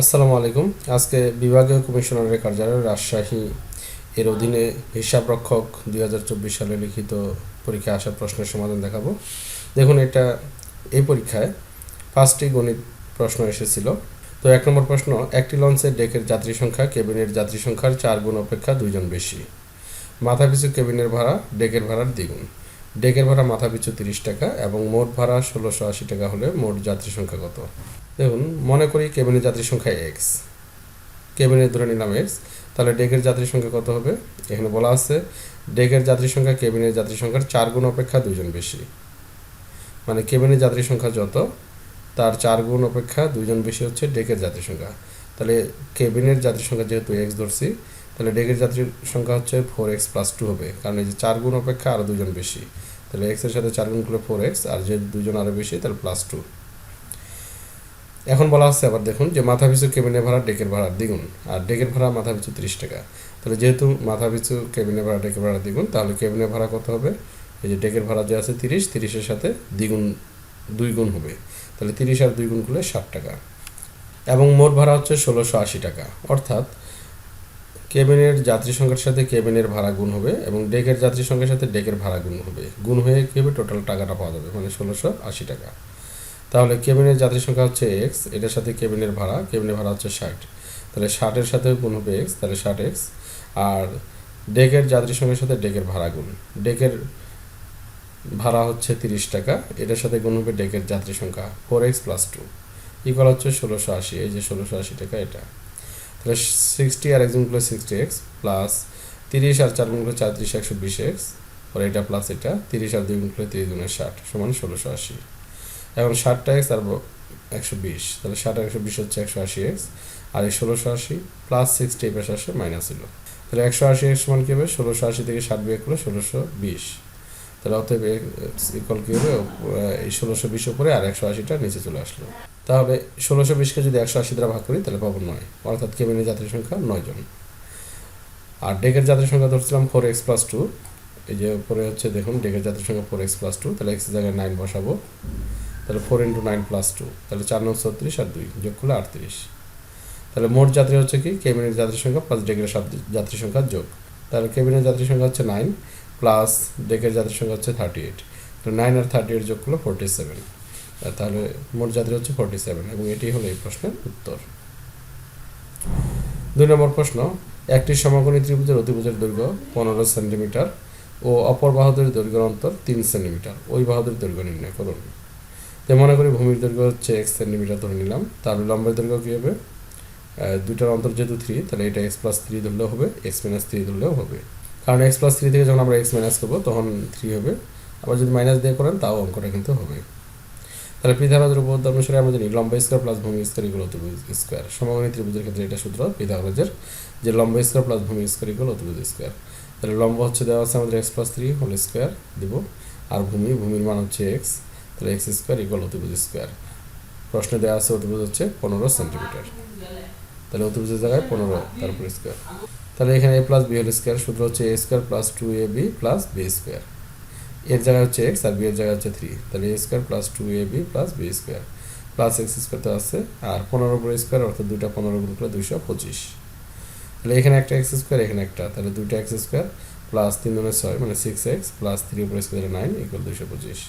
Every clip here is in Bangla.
আসসালামু আলাইকুম। আজকে বিভাগীয় কমিশনারের কার্যালয় রাজশাহী এর অধীনে হিসাব রক্ষক দুই হাজার চব্বিশ সালে লিখিত পরীক্ষায় আসা প্রশ্নের সমাধান দেখাবো। দেখুন, এটা এই পরীক্ষায় পাঁচটি গণিত প্রশ্ন এসেছিল। তো এক নম্বর প্রশ্ন, একটি লঞ্চের ডেকের যাত্রী সংখ্যা, কেবিনের যাত্রী সংখ্যার চার গুণ অপেক্ষা দুইজন বেশি। মাথাপিছু কেবিনের ভাড়া, ডেকের ভাড়ার দ্বিগুণ। ডেকের ভাড়া মাথাপিছু তিরিশ টাকা এবং মোট ভাড়া ষোলোশো আশি টাকা হলে মোট যাত্রী সংখ্যা কত? দেখুন, মনে করি কেবিনের যাত্রী সংখ্যা এক্স কেবিনের ধরে নিলাম এক্স তাহলে ডেকের যাত্রী সংখ্যা কত হবে? এখানে বলা আছে, ডেকের যাত্রী সংখ্যা কেবিনের যাত্রী সংখ্যার চার গুণ অপেক্ষা দুজন বেশি। মানে কেবিনের যাত্রী সংখ্যা যত, তার চার গুণ অপেক্ষা দুজন বেশি হচ্ছে ডেকের যাত্রী সংখ্যা। তাহলে কেবিনের যাত্রী সংখ্যা যেহেতু এক্স ধরছি, তাহলে ডেকের যাত্রীর সংখ্যা হচ্ছে ফোর এক্স প্লাস টু হবে। কারণ এই যে চার গুণ অপেক্ষা আরও দুজন বেশি, তাহলে এক্সের সাথে চার গুণ করলে ফোর এক্স আর যে দুজন আরও বেশি, তাহলে প্লাস টু এখন বলা হচ্ছে আবার দেখুন যে মাথা পিছু কেবিনের ভাড়া, ডেকের ভাড়া দ্বিগুণ। আর ডেকের ভাড়া মাথা পিছু তিরিশ টাকা। তাহলে যেহেতু মাথা পিছু কেবিনের ভাড়া, ডেকের ভাড়া দ্বিগুণ, তাহলে কেবিনের ভাড়া কত হবে? এই যে ডেকের ভাড়া যে আছে তিরিশ, তিরিশের সাথে দ্বিগুণ, দুই গুণ হবে। তাহলে তিরিশ আর দুই গুণ করলে ষাট টাকা। এবং মোট ভাড়া হচ্ছে ষোলোশো আশি টাকা। অর্থাৎ কেবিনের যাত্রী সংখ্যার সাথে কেবিনের ভাড়া গুণ হবে এবং ডেকের যাত্রী সংখ্যার সাথে ডেকের ভাড়া গুণ হবে। গুণ হয়ে কী হবে? টোটাল টাকাটা পাওয়া যাবে। মানে ষোলোশো আশি টাকা। তাহলে কেবিনের যাত্রী সংখ্যা হচ্ছে এক্স এটার সাথে কেবিনের ভাড়া কেবিনের ভাড়া হচ্ছে ষাট। তাহলে ষাটের সাথে গুণ হবে এক্স তাহলে ষাট এক্স আর ডেকের যাত্রী সংখ্যার সাথে ডেকের ভাড়া গুণ। ডেকের ভাড়া হচ্ছে তিরিশ টাকা, এটার সাথে গুণ হবে ডেকের যাত্রী সংখ্যা four x plus two. Equal হচ্ছে ষোলোশো আশি, এই যে ষোলোশো আশি টাকা এটা। তাহলে সিক্সটি আর একজনগুলো সিক্সটি এক্স প্লাস তিরিশ আর চার করলে চারত্রিশ একশো বিশ এক্স পরে এটা প্লাস এটা, তিরিশ আর দুই করলে তিরিশ গুণের ষাট, সমান ষোলোশো আশি। এখন ষাটটা এক্স আর একশো বিশ। তাহলে ষাট একশো বিশ হচ্ছে একশো আশি এক্স আর এই ষোলোশো আশি প্লাস সিক্সটি এই পাশে আসে মাইনাস ছিল তাহলে একশো আশি এক্স সমান কী হবে? ষোলোশো আশি থেকে ষাট বিয়োগ করলে ষোলোশো বিশ। তাহলে অতএব ইকুয়াল কী হবে? এই ষোলোশো বিশ উপরে আর একশো আশিটা নিচে চলে আসলো। তাহলে ষোলোশো বিশকে যদি একশো আশি দ্বারা ভাগ করি, তাহলে পাবো নয়। অর্থাৎ কেবিনের যাত্রীর সংখ্যা নয় জন। আর ডেকের যাত্রীর সংখ্যা ধরছিলাম ফোর এক্স প্লাস টু এই যে উপরে হচ্ছে দেখুন ডেকের যাত্রীর সংখ্যা ফোর এক্স প্লাস টু তাহলে এক্স জায়গায় নাইন বসাবো। তাহলে four into nine plus two তাহলে চার নং ছত্রিশ আর দুই, যোগ করলে আটত্রিশ। তাহলে মোট যাত্রী হচ্ছে কি? কেবিনের যাত্রীর সংখ্যা প্লাস ডেকের যাত্রী সংখ্যার যোগ। তাহলে কেবিনের যাত্রী সংখ্যা হচ্ছে নাইন প্লাস ডেকের যাত্রী সংখ্যা হচ্ছে থার্টি এইট তো নাইন আর থার্টি এইট যোগ করলে ফোরটি সেভেন তাহলে মোট যাত্রী হচ্ছে ফোরটি সেভেন এবং এটি হলো এই প্রশ্নের উত্তর। দুই নম্বর প্রশ্ন, একটি সমকোণী ত্রিভুজের অতিভুজের দৈর্ঘ্য পনেরো সেন্টিমিটার ও অপর বাহুদের দৈর্ঘ্যের অন্তর তিন সেন্টিমিটার। ওই বাহুদের দৈর্ঘ্য নির্ণয় করুন। তো মনে করি ভূমির দৈর্ঘ্য হচ্ছে এক্স সেন্টিমিটার ধরে নিলাম তাহলে লম্বের দৈর্ঘ্য কী হবে? দুইটার অন্তর যেহেতু থ্রি তাহলে এটা এক্স প্লাস থ্রি ধরলেও হবে এক্স মাইনাস থ্রি ধরলেও হবে। কারণ এক্স প্লাস থ্রি থেকে যখন আমরা এক্স মাইনাস করব, তখন থ্রি হবে। আবার যদি মাইনাস দিয়ে করেন, তাও অঙ্কটা কিন্তু হবে। তাহলে পিথাগোরাসের উপপাদ্য অনুসারে আমরা জানি লম্বা স্কোয়ার প্লাস ভূমি স্কোয়ার ইকুয়াল অতিভুজ স্কোয়ার সমকোণী ত্রিভুজের ক্ষেত্রে এটা সূত্র পিথাগোরাসের যে লম্বা স্কোয়ার প্লাস ভূমি স্কোয়ার ইকুয়াল অতিভুজ স্কোয়ার তাহলে লম্বা হচ্ছে দেওয়া আছে আমাদের x plus three whole square দিব, আর ভূমি, ভূমির মান হচ্ছে এক্স তাহলে এক্স স্কোয়ার ইকুয়াল অতিভুজ স্কোয়ার প্রশ্নে দেওয়া আছে অতিভুজ হচ্ছে পনেরো সেন্টিমিটার তাহলে অতিভুজের জায়গায় পনেরো, তারপর স্কোয়ার তাহলে এখানে a plus b whole square সূত্র হচ্ছে a square plus two a b plus b square এর জায়গায় হচ্ছে এক্স আর বি এর জায়গায় হচ্ছে থ্রি তাহলে a square plus two a b plus b square plus x square তো আছে, আর পনেরো উপরে স্কোয়ার অর্থাৎ দুইটা পনেরো গুণ করলে দুইশো পঁচিশ। তাহলে এখানে একটা এক্স স্কোয়ার এখানে একটা। তাহলে দুইটা এক্স স্কোয়ার প্লাস তিন দুনে ছয় মানে সিক্স এক্স প্লাস থ্রি উপরে স্কোয়ার নাইন ইকুয়াল দুইশো পঁচিশ।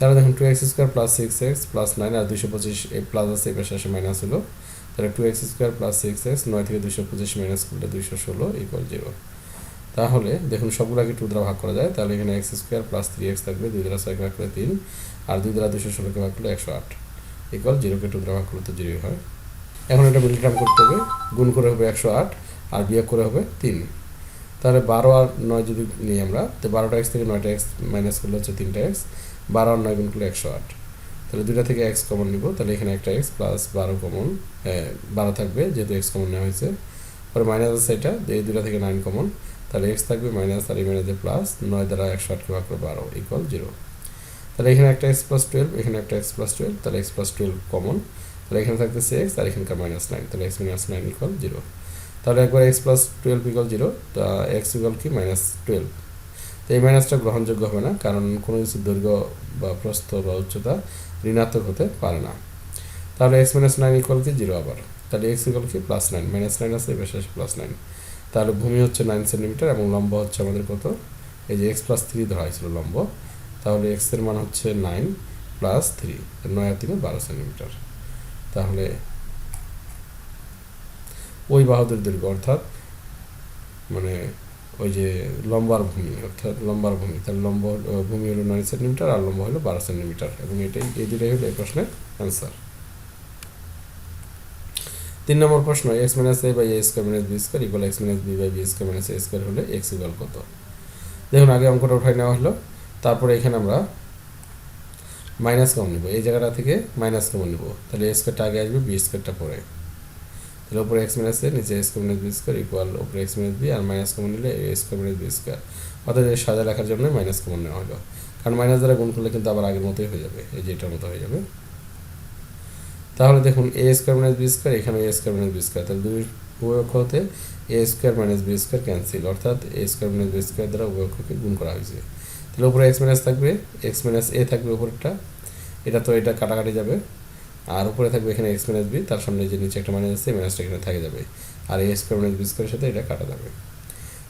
তাহলে দেখুন two x square plus six x plus nine আর দুশো পঁচিশ এই প্লাস আছে এই পাশে আসে মাইনাস হলো। তাহলে two x square plus six x নয় থেকে দুশো পঁচিশ মাইনাস করলে দুইশো ষোলো ইকুয়াল জিরো তাহলে দেখুন সবগুলোকে টু দ্বারা ভাগ করা যায়, তাহলে এখানে x square plus three x থাকবে, দুই দ্বারা ছয়কে ভাগ করলে তিন, আর দুই দ্বারা দুশো ষোলোকে ভাগ করলে একশো আট। ইকুয়াল জিরোকে টু দ্বারা ভাগ করলে তো জিরোই হয়। এখন এটা টার্ম করতে হবে? গুণ করে হবে একশো আট, আর বিয়োগ করে হবে তিন। তাহলে বারো আর নয় যদি নিই আমরা, তো বারোটা এক্স থেকে নয়টা এক্স মাইনাস করলে হচ্ছে তিনটা এক্স বারো আর নয় গুণ করলে একশো আট। তাহলে দুইটা থেকে এক্স কমন নিব, তাহলে এখানে একটা এক্স প্লাস বারো কমন বারো থাকবে যেহেতু এক্স কমন নেওয়া হয়েছে। পরে মাইনাস আছে এটা এই দুটা থেকে নাইন কমন তাহলে এক্স থাকবে মাইনাস আর এই প্লাস নয় দ্বারা একশো আটকে ভাগ করে বারো ইকুয়াল জিরো তাহলে এখানে একটা এক্স প্লাস টুয়েলভ এখানে একটা এক্স প্লাস টুয়েলভ তাহলে এক্স প্লাস টুয়েলভ কমন তাহলে এখানে থাকতেছে এক্স আর এখানকার মাইনাস নাইন তাহলে X minus nine equal zero তাহলে একবার X plus twelve equal zero তা এক্স ইকুয়াল কি? মাইনাস টুয়েলভ তো এই মাইনাসটা গ্রহণযোগ্য হবে না, কারণ কোনো কিছু দৈর্ঘ্য বা প্রস্থ বা উচ্চতা ঋণাত্মক হতে পারে না। তাহলে এক্স মাইনাস নাইন ইকুয়াল কি? জিরো আবার। তাহলে এক্স ইকুয়াল কি? প্লাস নাইন মাইনাস নাইন আছে শেষে প্লাস নাইন তাহলে ভূমি হচ্ছে নাইন সেন্টিমিটার এবং লম্ব হচ্ছে আমাদের কত? এই যে এক্স প্লাস থ্রি ধরা হয়েছিল লম্ব। তাহলে এক্সের মান হচ্ছে নাইন প্লাস থ্রি নয় তিনে বারো সেন্টিমিটার তাহলে ওই বাহুদের দৈর্ঘ্য, অর্থাৎ মানে ওই যে লম্বার ভূমি, অর্থাৎ লম্বার ভূমি, তার লম্ব ভূমি হলো নয় সেন্টিমিটার আর লম্ব হলো বারো সেন্টিমিটার এবং এটাই, এই দুটাই হলো এই প্রশ্নের অ্যান্সার তিন নম্বর প্রশ্ন X minus A by A square minus B square equal X minus B by B square minus A square হলে এক্স ইকুয়াল কত? দেখুন, আগে অঙ্কটা উঠাই নেওয়া হলো, তারপরে এখানে আমরা মাইনাস কমন নেব। এই জায়গাটা থেকে মাইনাস কমন নেব। তাহলে এ স্কোয়ারটা আগে আসবে বি স্কোয়ারটা পরে। তাহলে উপরে এক্স মাইনাস এ নিচে A square minus B square equal উপরে এক্স মাইনাস বি আর মাইনাস কমন নিলে A square minus B square অর্থাৎ এই সাজা লেখার জন্য মাইনাস কমন নেওয়া হলো। কারণ মাইনাস দ্বারা গুণ করলে কিন্তু আবার আগের মতোই হয়ে যাবে। এই যে এটার মতো হয়ে যাবে। তাহলে দেখুন A square minus B square এখানে A square minus B square তাহলে দুই উভয় হতে A square minus B square cancel অর্থাৎ A square minus B square দ্বারা উভয় অক্ষকে গুণ করা হয়েছে। তাহলে উপরে এক্স মাইনাস থাকবে এক্স মাইনাস এ থাকবে উপরেরটা। এটা তো এটা কাটাকাটি যাবে। আর উপরে থাকবে এখানে এক্স মাইনাস বি তার সামনে যে নিচে একটা মাইনাস আছে মাইনাসটা এখানে থেকে যাবে। আর এ স্কোয়ার মাইনাস বি স্কোয়ারের সাথে এটা কাটা যাবে।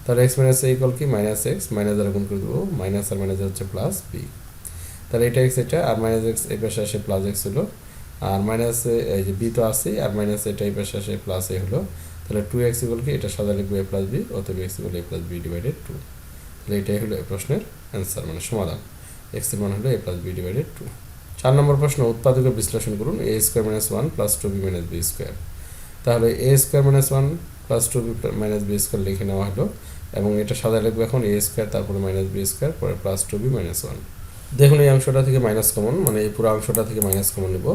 তাহলে এক্স মাইনাস এ ইকুয়াল কি? মাইনাস এক্স মাইনাস দ্বারা গুণ করে দেবো। মাইনাস আর মাইনাস হচ্ছে প্লাস বি তাহলে এটা এক্স এটা, আর মাইনাস এক্স এই পাশে আসে প্লাস এক্স হলো। আর মাইনাস এই যে বি তো আছে আর মাইনাস এটা এই পাশে আসে প্লাস এ হলো। তাহলে টু এক্স ইকুয়াল কি? এটা সাদা লিখব এ প্লাস বি অতএব X equal A plus B divided two তাহলে এটাই হলো এই প্রশ্নের অ্যান্সার মানে সমাধান। এক্সের মান হলো A plus B divided two চার নম্বর প্রশ্ন, উৎপাদকের বিশ্লেষণ করুন A square minus one plus two B minus B square তাহলে A square minus one plus two B minus B square লিখে নেওয়া হলো, এবং এটা সাদা লিখবে এখন এ স্কোয়ার তারপরে মাইনাস বি স্কোয়ার পরে plus two B minus one দেখুন এই অংশটা থেকে মাইনাস কমন মানে এই পুরো অংশটা থেকে মাইনাস কমন নেব।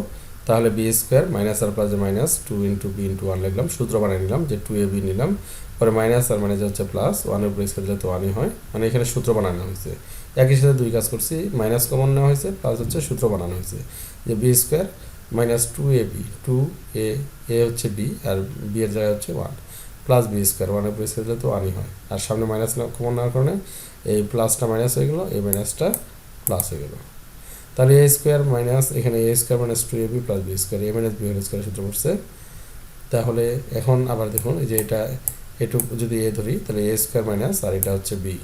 তাহলে বি স্কোয়ার মাইনাস আর plus minus two into B into one লিখলাম, সূত্র বানিয়ে নিলাম যে টু এ বি নিলাম। পরে মাইনাস আর মাইনাস হচ্ছে প্লাস ওয়ানের উপরে স্কোয়ার দিলে তো ওয়ানই হয় মানে এখানে সূত্র বানানো হয়েছে। একই সাথে দুই কাজ করছি মাইনাস কমন নেওয়া হয়েছে প্লাস হচ্ছে সূত্র বানানো হয়েছে। যে B square minus two A B two A A হচ্ছে বি আর বি এর জায়গায় হচ্ছে ওয়ান প্লাস বি স্কোয়ার ওয়ানের স্কোয়ার দিলে তো ওয়ানই হয়। আর সামনে মাইনাস কমন নেওয়ার কারণে এই প্লাসটা মাইনাস হয়ে গেলো, এই মাইনাসটা প্লাস হয়ে গেলো। তাহলে এ স্কোয়ার মাইনাস এখানে A square minus two A B plus B square A minus B whole square সূত্র পড়ছে তাহলে এখন আবার দেখুন যে এটা এটু যদি এ ধরি, তাহলে এ স্কোয়ার মাইনাস আর এটা হচ্ছে B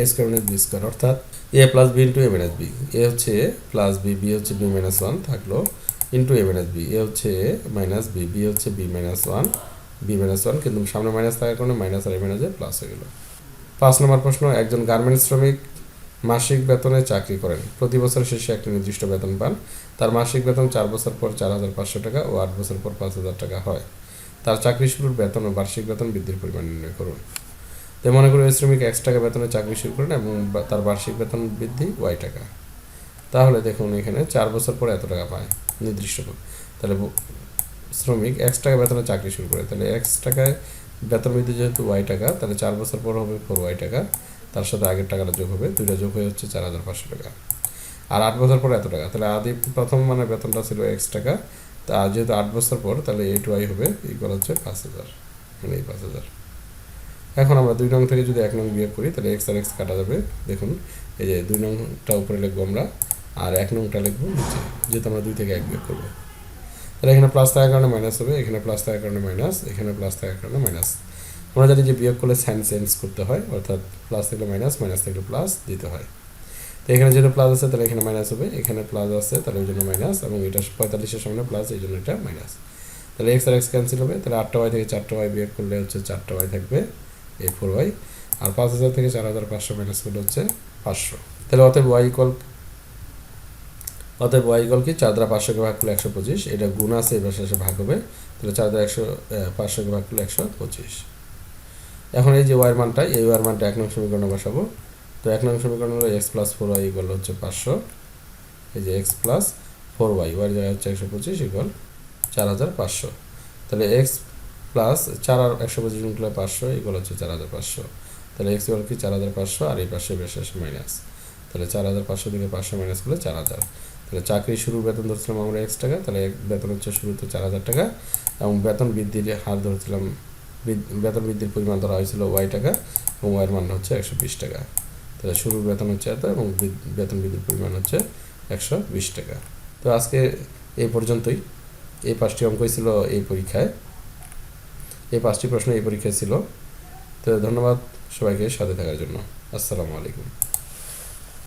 A square minus B square অর্থাৎ A plus B into A minus B A হচ্ছে প্লাস বি বি হচ্ছে বি মাইনাস ওয়ান থাকল into A minus B A হচ্ছে এ মাইনাস বি বি হচ্ছে B minus one B minus one কিন্তু সামনে মাইনাস থাকার কারণে মাইনাস আর এ মাইনাসে প্লাস হয়ে গেল। পাঁচ নম্বর প্রশ্ন, একজন গার্মেন্টস শ্রমিক মাসিক বেতনে চাকরি করেন। প্রতি বছর শেষে একটি নির্দিষ্ট বেতন পান। তার মাসিক বেতন চার বছর পর চার হাজার পাঁচশো টাকা ও আট বছর পর পাঁচ হাজার টাকা হয়। তার চাকরি শুরুর বেতন ও বার্ষিক বেতন বৃদ্ধির পরিমাণ নির্ণয় করুন। তো মনে করুন ওই শ্রমিক একশো টাকা বেতনে চাকরি শুরু করেন এবং তার বার্ষিক বেতন বৃদ্ধি ওয়াই টাকা। তাহলে দেখুন এখানে চার বছর পর এত টাকা পায় নির্দিষ্ট করে। তাহলে শ্রমিক এক্স টাকা বেতনে চাকরি শুরু করে। তাহলে এক্স টাকায় বেতন বৃদ্ধি যেহেতু ওয়াই টাকা, তাহলে চার বছর পর হবে ফোর ওয়াই টাকা। তার সাথে আগের টাকাটা যোগ হবে, দুইটা যোগ হয়ে হচ্ছে চার হাজার পাঁচশো টাকা। আর আট বছর পর এত টাকা। তাহলে আদি প্রথম মানে বেতনটা ছিল এক্স টাকা। তা যেহেতু আট বছর পর, তাহলে এইট ওয়াই হবে ইকুয়াল হচ্ছে পাঁচ হাজার। মানে এই পাঁচ হাজার। এখন আমরা দুই নং থেকে যদি এক নং বিয়োগ করি, তাহলে এক্স আর এক্স কাটা যাবে। দেখুন, এই যে দুই নংটা উপরে লিখব আমরা, আর এক নংটা লিখব নিচে, যেহেতু আমরা দুই থেকে এক বিয়োগ করব। তাহলে এখানে প্লাস থাকার কারণে মাইনাস হবে, এখানে প্লাস থাকার কারণে মাইনাস এখানে প্লাস থাকার কারণে মাইনাস আমরা জানি যে বিয়োগ করলে সাইন চেঞ্জ করতে হয়, অর্থাৎ প্লাস থাকলে মাইনাস মাইনাস থাকলে প্লাস দিতে হয়। তো এখানে যেহেতু প্লাস আছে, তাহলে এখানে মাইনাস হবে, এখানে প্লাস আছে, তাহলে ওই জন্য মাইনাস এবং এটা পঁয়তাল্লিশের সামনে প্লাস এই জন্য এটা মাইনাস তাহলে এক্স আর এক্স ক্যান্সেল হবে, তাহলে আটটা ওয়াই থেকে চারটা ওয়াই বিয়োগ করলে হচ্ছে চারটা ওয়াই থাকবে। এই ফোর ওয়াই আর পাঁচ হাজার থেকে চার হাজার পাঁচশো মাইনাস করলে হচ্ছে পাঁচশো। তাহলে অতএব ওয়াই ইকল অতএব ওয়াই ইকল কি? চার দ্বারা পাঁচশোকে ভাগ করলে একশো পঁচিশ। এটা গুণ আছে, এবার শেষে ভাগ হবে। তাহলে চার দ্বারা একশো পাঁচশোকে ভাগ করলে একশো পঁচিশ। এখন এই যে ওয়াইয়ের মানটা, এই ওয়াইয়ের মানটা এক নং সমীকরণে বসাবো। তো এক নং সমীকরণ হলো X plus four Y equal হচ্ছে পাঁচশো। এই যে X plus four Y Y জায়গায় হচ্ছে একশো পঁচিশ ইকুয়াল চার হাজার পাঁচশো। তাহলে এক্স প্লাস চার আর একশো পঁচিশ গুণ করলে পাঁচশো ইকুয়াল হচ্ছে চার হাজার পাঁচশো। তাহলে এক্স ইকুয়াল কি? চার হাজার পাঁচশো, আর এই পাশে বেশ শেষ মাইনাস তাহলে চার হাজার পাঁচশো থেকে পাঁচশো মাইনাস করলে চার হাজার। তাহলে চাকরি শুরুর বেতন ধরছিলাম আমরা এক্স টাকা, তাহলে বেতন হচ্ছে শুরুতে চার হাজার টাকা, এবং বেতন বৃদ্ধির হার ধরছিলাম বেতন বৃদ্ধির পরিমাণ ধরা হয়েছিল ওয়াই টাকা, এবং ওয়াইয়ের মান হচ্ছে একশো বিশ টাকা। তাহলে শুরুর বেতন হচ্ছে এত, এবং বেতন বৃদ্ধির পরিমাণ হচ্ছে একশো বিশ টাকা। তো আজকে এই পর্যন্তই। এই পাঁচটি অঙ্কই ছিল এই পরীক্ষায়। এই পাঁচটি প্রশ্ন এই পরীক্ষায় ছিল। তো ধন্যবাদ সবাইকে সাথে থাকার জন্য। আসসালামু আলাইকুম।